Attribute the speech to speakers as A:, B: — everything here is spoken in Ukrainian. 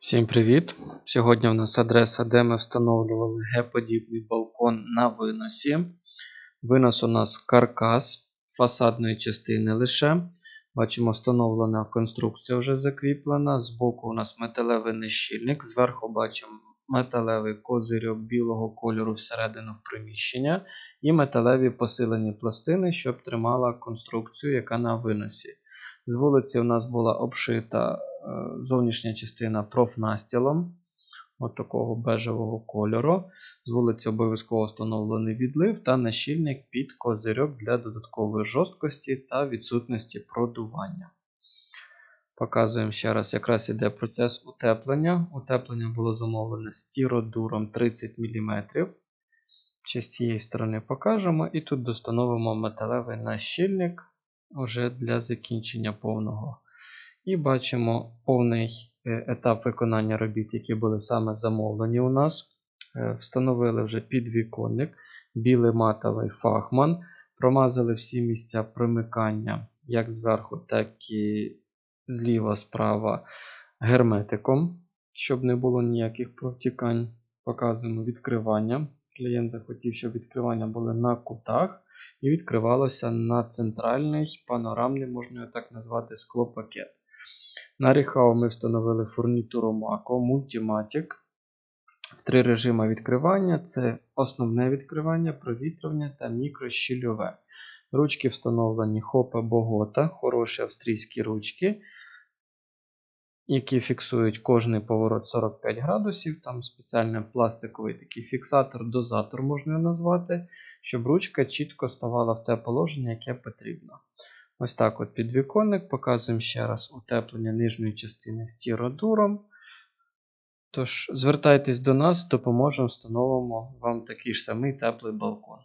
A: Всім привіт! Сьогодні у нас адреса, де ми встановлювали Г-подібний балкон на виносі. Винос у нас каркас фасадної частини лише. Бачимо, встановлена конструкція вже закріплена. Збоку у нас металевий нещільник, зверху бачимо металевий козирьок білого кольору всередину приміщення і металеві посилені пластини, щоб тримала конструкцію, яка на виносі. З вулиці у нас була обшита е, зовнішня частина профнастілом от такого бежевого кольору. З вулиці обов'язково встановлений відлив та нащільник під козирьок для додаткової жорсткості та відсутності продування. Показуємо ще раз, якраз іде процес утеплення. Утеплення було замовлене стіродуром 30 мм. Ще з цієї сторони покажемо, і тут достановимо металевий нащільник вже для закінчення повного. І бачимо повний е, етап виконання робіт, які були саме замовлені у нас. Е, Встановили вже підвіконник, білий матовий фахман. Промазали всі місця примикання, як зверху, так і зліва, справа герметиком, щоб не було ніяких протікань. Показуємо відкривання. Клієнт захотів, щоб відкривання були на кутах і відкривалося на центральний панорамний, можна його так назвати, склопакет. На ріхау ми встановили фурнітуру Maco Multimatic три режими відкривання: це основне відкривання, провітрювання та мікрощільове. Ручки встановлені Хопе Богота, хороші австрійські ручки, які фіксують кожний поворот 45 градусів. Там спеціальний пластиковий такий фіксатор, дозатор можна його назвати, щоб ручка чітко ставала в те положення, яке потрібно. Ось так от підвіконник. Показуємо ще раз утеплення нижньої частини стіродуром. Тож, звертайтесь до нас, допоможемо, встановимо вам такий ж самий теплий балкон.